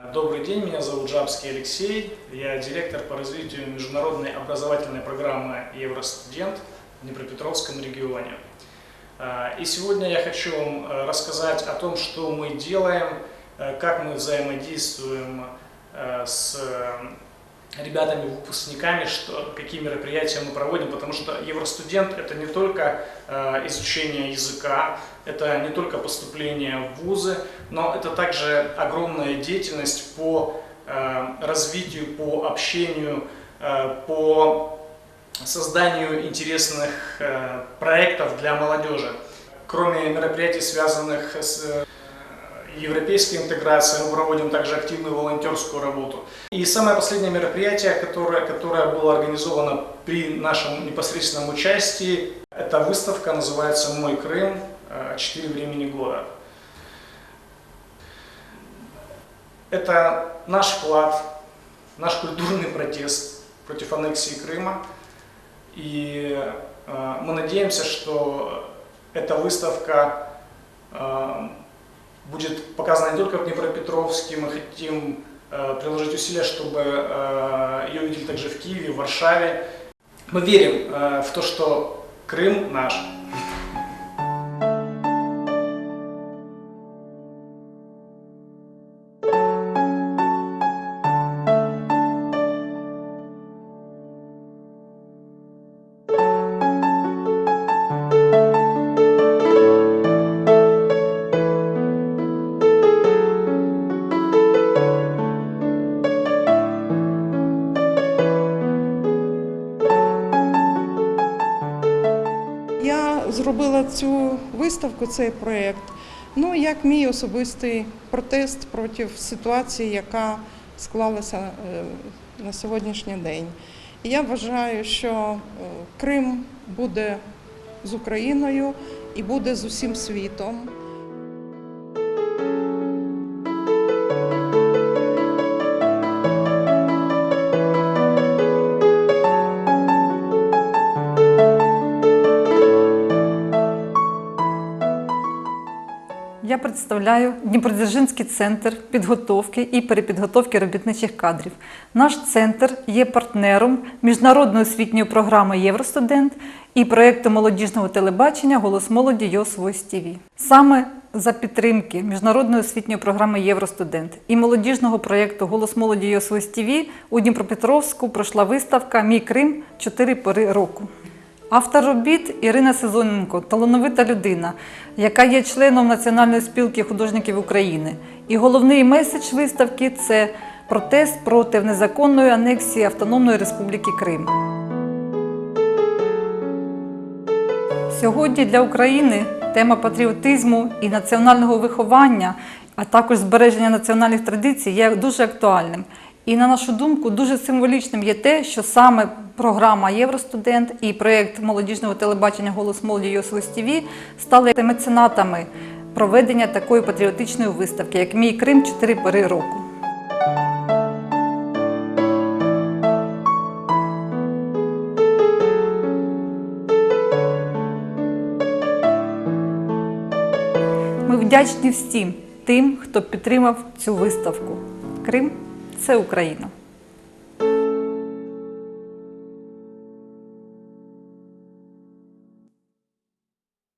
Добрый день, меня зовут Жабский Алексей. Я директор по развитию международной образовательной программы «Евростудент» в Днепропетровском регионе. А, И сегодня я хочу вам э, рассказать о том, что мы делаем, э, как мы взаимодействуем э, с ребятами, выпускниками, что, какие мероприятия мы проводим, потому что Евростудент – это не только э, изучение языка, это не только поступление в вузы, но это также огромная деятельность по э, развитию, по общению, э, по созданию интересных э, проектов для молодежи. Кроме мероприятий, связанных с европейской интеграцией, мы проводим также активную волонтерскую работу. И самое последнее мероприятие, которое, которое было организовано при нашем непосредственном участии, эта выставка называется «Мой Крым. Четыре времени года». Это наш вклад, наш культурный протест против аннексии Крыма. И э, мы надеемся, что эта выставка э, будет показана не только в Днепропетровске. Мы хотим э, приложить усилия, чтобы э, ее увидели также в Киеве, в Варшаве. Мы верим э, в то, что Крым наш. Зробила цю виставку, цей проєкт, ну як мій особистий протест проти ситуації, яка склалася е, на сьогоднішній день. І я вважаю, що е, Крим буде з Україною і буде з усім світом. Я представляю Дніпродзержинський центр підготовки і перепідготовки робітничих кадрів. Наш центр є партнером міжнародної освітньої програми Євростудент і проєкту молодіжного телебачення Голос молоді Йос Voice TV. Саме за підтримки міжнародної освітньої програми Євростудент і молодіжного проєкту Голос молоді Йос TV у Дніпропетровську пройшла виставка Мій Крим чотири пори року. Автор робіт Ірина Сезоненко талановита людина, яка є членом Національної спілки художників України. І головний меседж виставки це протест проти незаконної анексії Автономної Республіки Крим. Сьогодні для України тема патріотизму і національного виховання, а також збереження національних традицій є дуже актуальним. І на нашу думку, дуже символічним є те, що саме програма Євростудент і проєкт молодіжного телебачення Голос молоді Йосвос ТВ стали меценатами проведення такої патріотичної виставки, як Мій Крим чотири пори року. Ми вдячні всім тим, хто підтримав цю виставку. Крим це Україна.